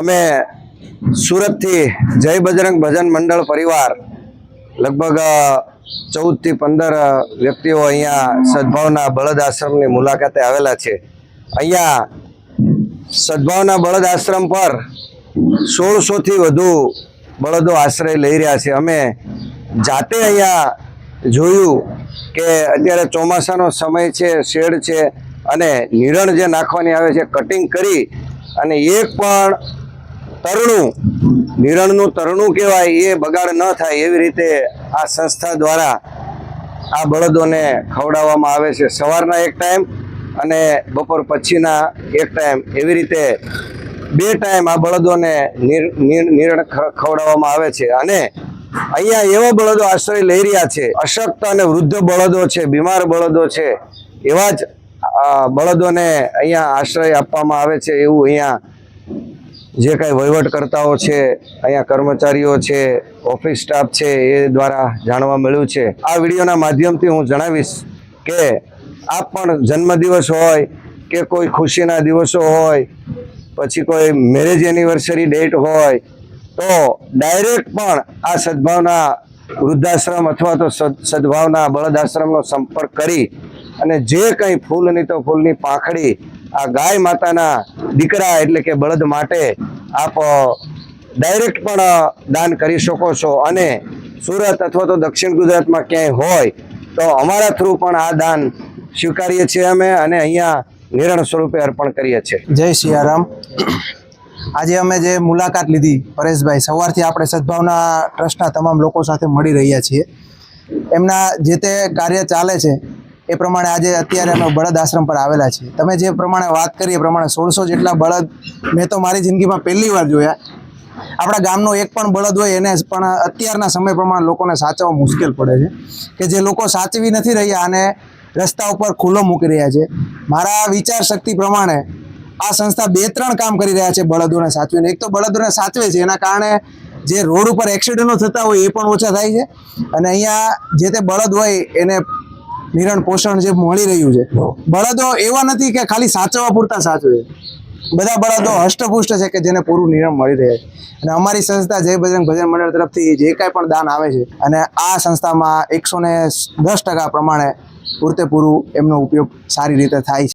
અમે સુરતથી જય બજરંગ ભજન મંડળ પરિવાર લગભગ ચૌદથી પંદર વ્યક્તિઓ અહીંયા સદભાવના બળદ આશ્રમની મુલાકાતે આવેલા છે. અહીંયા સદભાવના બળદ આશ્રમ પર સોળસોથી વધુ બળદો આશ્રય લઈ રહ્યા છે. અમે જાતે અહીંયા જોયું કે અત્યારે ચોમાસાનો સમય છે, શેડ છે અને નિરણ જે નાખવાની આવે છે કટિંગ કરી અને એક પણ તરણું, નિરણનું તરણું કહેવાય, એ બગાડ ન થાય એવી રીતે આ સંસ્થા દ્વારા આ બળદોને ખવડાવવામાં આવે છે. સવારના એક ટાઈમ અને બપોર પછીના એક ટાઈમ એવી રીતે બે ટાઈમ આ બળદોને નિર- નિર- નિરણ ખવડાવવામાં આવે છે. અને અહીંયા એવા બળદો આશ્રય લઈ રહ્યા છે. અશક્ત અને વૃદ્ધ બળદો છે, બીમાર બળદો છે, એવા જ બળદોને અહીંયા આશ્રય આપવામાં આવે છે એવું અહીંયા જે કાંઈ વહીવટકર્તાઓ છે, અહીંયા કર્મચારીઓ છે, ઓફિસ સ્ટાફ છે, એ દ્વારા જાણવા મળ્યું છે. આ વિડીયોના માધ્યમથી હું જણાવીશ કે આપ પણ જન્મદિવસ હોય કે કોઈ ખુશીના દિવસો હોય, પછી કોઈ મેરેજ એનિવર્સરી ડેટ હોય, તો ડાયરેક્ટ પણ આ સદભાવના વૃદ્ધાશ્રમ અથવા તો સદ- સદભાવના બળદ આશ્રમનો સંપર્ક કરી અને જે કંઈ ફૂલની તો ફૂલની પાંખડી આ ગાય માતાના દીકરા એટલે કે બળદ માટે આપ ડાયરેક્ટ પણ દાન કરી શકો છો. અને સુરત અથવા તો દક્ષિણ ગુજરાતમાં ક્યાંય હોય, તો અમારા થ્રુ પણ આ દાન સ્વીકારીએ છીએ અમે અને અહીંયા નિરણ સ્વરૂપે અર્પણ કરીએ છીએ. જય સિયારામ. આજે અમે જે મુલાકાત લીધી પરેશભાઈ, સવારથી આપણે સદભાવના ટ્રસ્ટના તમામ લોકો સાથે મળી રહ્યા છીએ. એમના જે તે કાર્ય ચાલે છે એ પ્રમાણે આજે અત્યારે અમે બળદ આશ્રમ પર આવેલા છીએ. તમે જે પ્રમાણે વાત કરી, એ પ્રમાણે સોળસો જેટલા બળદ મેં તો મારી જિંદગીમાં પહેલી વાર જોયા. આપણા ગામનો એક પણ બળદ હોય એને પણ અત્યારના સમય પ્રમાણે લોકોને સાચવવા મુશ્કેલ પડે છે. કે જે લોકો સાચવી નથી રહ્યા અને રસ્તા ઉપર ખુલ્લો મૂકી રહ્યા છે. મારા વિચાર શક્તિ પ્રમાણે આ સંસ્થા બે ત્રણ કામ કરી રહ્યા છે બળદોને સાચવીને. એક તો બળદોને સાચવે છે, એના કારણે જે રોડ ઉપર એક્સિડન્ટો થતા હોય એ પણ ઓછા થાય છે. અને અહીંયા જે તે બળદ હોય એને નિરણ પોષણ જે મળી રહ્યું છે. બળદો એવા નથી કે ખાલી સાચવવા પૂરતા સાચવે. છે બધા બળદો હષ્ટપુષ્ટ છે કે જેને પૂરું નિયમ મળી રહે છે. અને અમારી સંસ્થા જય બજરંગ ભજન મંડળ તરફથી જે કાંઈ પણ દાન આવે છે અને આ સંસ્થામાં એકસો ને દસ ટકા પ્રમાણે પૂરતે પૂરું એમનો ઉપયોગ સારી રીતે થાય છે.